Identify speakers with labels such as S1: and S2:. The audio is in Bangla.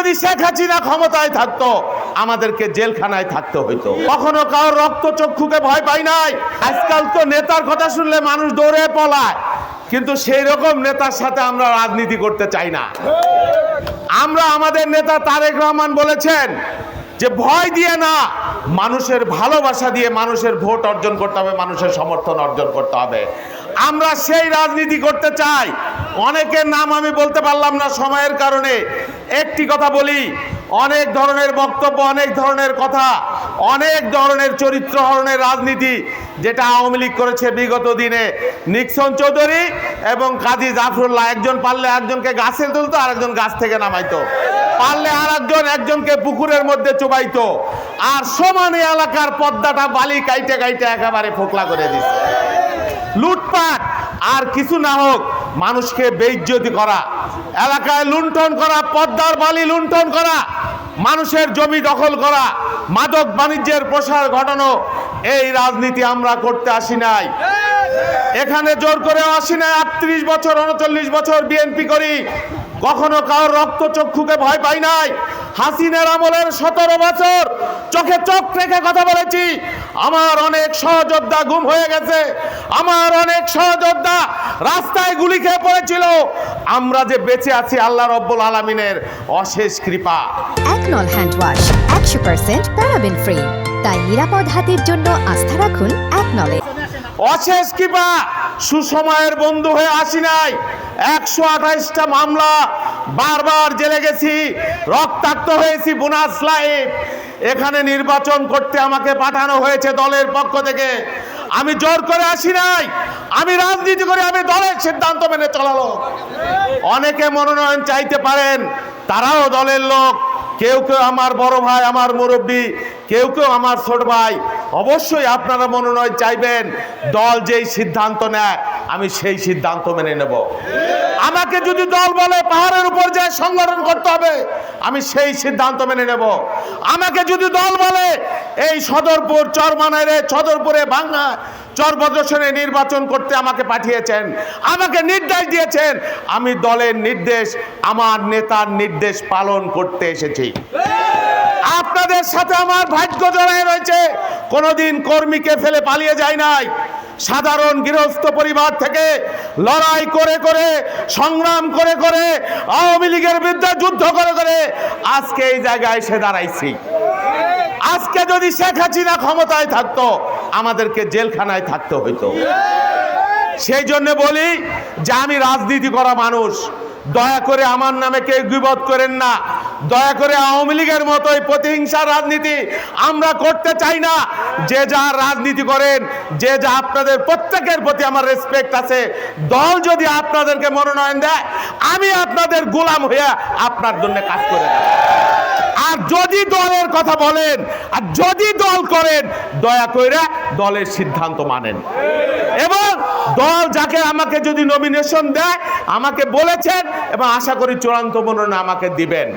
S1: যদি শেখ হাসিনা ক্ষমতায় থাকতো, আমাদেরকে জেলখানায় থাকতে হইতো। কখনো কারোর রক্ত চক্ষুকে ভয় পাই নাই? আজকাল তো নেতার কথা শুনলে মানুষ দৌড়ে পলায়। কিন্তু সেই রকম নেতার সাথে আমরা রাজনীতি করতে চাই না। আমরা আমাদের নেতা তারেক রহমান বলেছেন যে, ভয় দিয়ে না, মানুষের ভালোবাসা দিয়ে মানুষের ভোট অর্জন করতে হবে, মানুষের সমর্থন অর্জন করতে হবে। আমরা সেই রাজনীতি করতে চাই। অনেকের নাম আমি বলতে পারলাম না সময়ের কারণে। একটি কথা বলি, অনেক ধরনের বক্তব্য, অনেক ধরনের কথা, অনেক ধরনের চরিত্র হরণের রাজনীতি যেটা আওয়ামী লীগ করেছে বিগত দিনে। নিক্সন চৌধুরী এবং কাজী জাফরুল্লাহ, একজন পারলে একজনকে গাছে তুলতো আর একজন গাছ থেকে নামাইতো। পারলে আর একজন একজনকে পুকুরের মধ্যে চুবাইতো। আর সমানে এলাকার পদ্মাটা বালি কাইটে কাইটে একেবারে ফোকলা করে দিচ্ছে লুটপাট, আর কিছু না হোক, মানুষকে বেইজ্জতি করা এলাকায় লুণ্ঠন করা, পদ্মার বালি লুণ্ঠন করা, মানুষের জমি দখল করা, মাদক বাণিজ্যের প্রসার ঘটানো, এই রাজনীতি আমরা করতে আসি নাই। এখানে জোর করে আসি নাই, আটত্রিশ বছর, উনচল্লিশ বছর বিএনপি করি। কখনো কারোর রক্ত চক্ষুকে ভয় পাই নাই। হাসিনের আমলের সতেরো বছর, চোখে চোখ রেখে কথা বলেছি। আমার অনেক সহযোদ্ধা গুম হয়ে গেছে। আমার অনেক সহযোদ্ধা রাস্তায় গুলি খেয়ে পড়েছিল। আমরা যে বেঁচে আছি আল্লাহ রব্বুল আলমিনের অশেষ কৃপা।
S2: একনল হ্যান্ড ওয়াশ একশো পার্সেন্ট প্যারাবেন ফ্রি। তাই নিরাপদ হাতের জন্য আস্থা রাখুন একনলে
S1: অশেষ কৃপা সুসময়ের বন্ধু হয়ে আসি নাই। একশো আঠাইশটা মামলা বারবার জেলে গেছি, রক্তাক্ত হয়েছি বোনাস লাইফ। এখানে নির্বাচন করতে আমাকে পাঠানো হয়েছে দলের পক্ষ থেকে। আমি জোর করে আসি নাই, আমি রাজনীতি করে আমি দলের সিদ্ধান্ত মেনে চলালো অনেকে মনোনয়ন চাইতে পারেন, তারাও দলের লোক। কেউ কেউ আমার বড় ভাই, আমার মুরব্বী, কেউ কেউ আমার ছোট ভাই। অবশ্যই আপনারা মনোনয়ন চাইবেন, দল যেই সিদ্ধান্ত নেয়, আমি সেই সিদ্ধান্ত মেনে নেব। আমাকে যদি দল বলে পাহাড়ের উপর যায় সংগঠন করতে হবে, আমি সেই সিদ্ধান্ত মেনে নেব। আমাকে যদি দল বলে এই সদরপুর চরমানারে সদরপুরে ভাঙ্গা চর প্রদর্শনে নির্বাচন করতে আমাকে পাঠিয়েছেন, আমাকে নির্দেশ দিয়েছেন, আমি দলের নির্দেশ, আমার নেতার নির্দেশ পালন করতে এসেছি। আপনাদের সাথে আমার ভাগ্য জড়ায় রয়েছে। কোনোদিন কর্মীকে ফেলে পালিয়ে যায় নাই। সাধারণ গৃহস্থ পরিবার থেকে লড়াই করে করে, সংগ্রাম করে করে, আওয়ামী লীগের বিরুদ্ধে যুদ্ধ করে করে আজকে এই জায়গায় এসে দাঁড়াইছি। আজকে যদি শেখ হাসিনা ক্ষমতায় থাকতো, আমাদেরকে জেলখানায় থাকতে হইতো। সেই জন্য বলি যে আমি রাজনীতি করা মানুষ দয়া করে আমার নামে কেউ গিবত করেন না দয়া করে আওয়ামী লীগের মতোই প্রতিহিংসা রাজনীতি আমরা করতে চাই না যে যা রাজনীতি করেন, যে যা আপনাদের প্রত্যেকের প্রতি আমার রেসপেক্ট আছে, দল যদি আপনাদেরকে মনোনয়ন দেয়, আমি আপনাদের গোলাম হইয়া আপনার জন্য কাজ করে যাব। আর যদি দলের কথা বলেন, আর যদি দল করেন, দয়া কইরা দলের সিদ্ধান্ত মানেন। এবং দল যাকে আমাকে যদি নমিনেশন দেয়, আমাকে বলেছেন, এবং আশা করি চূড়ান্ত মনোনয়ন আমাকে দিবেন।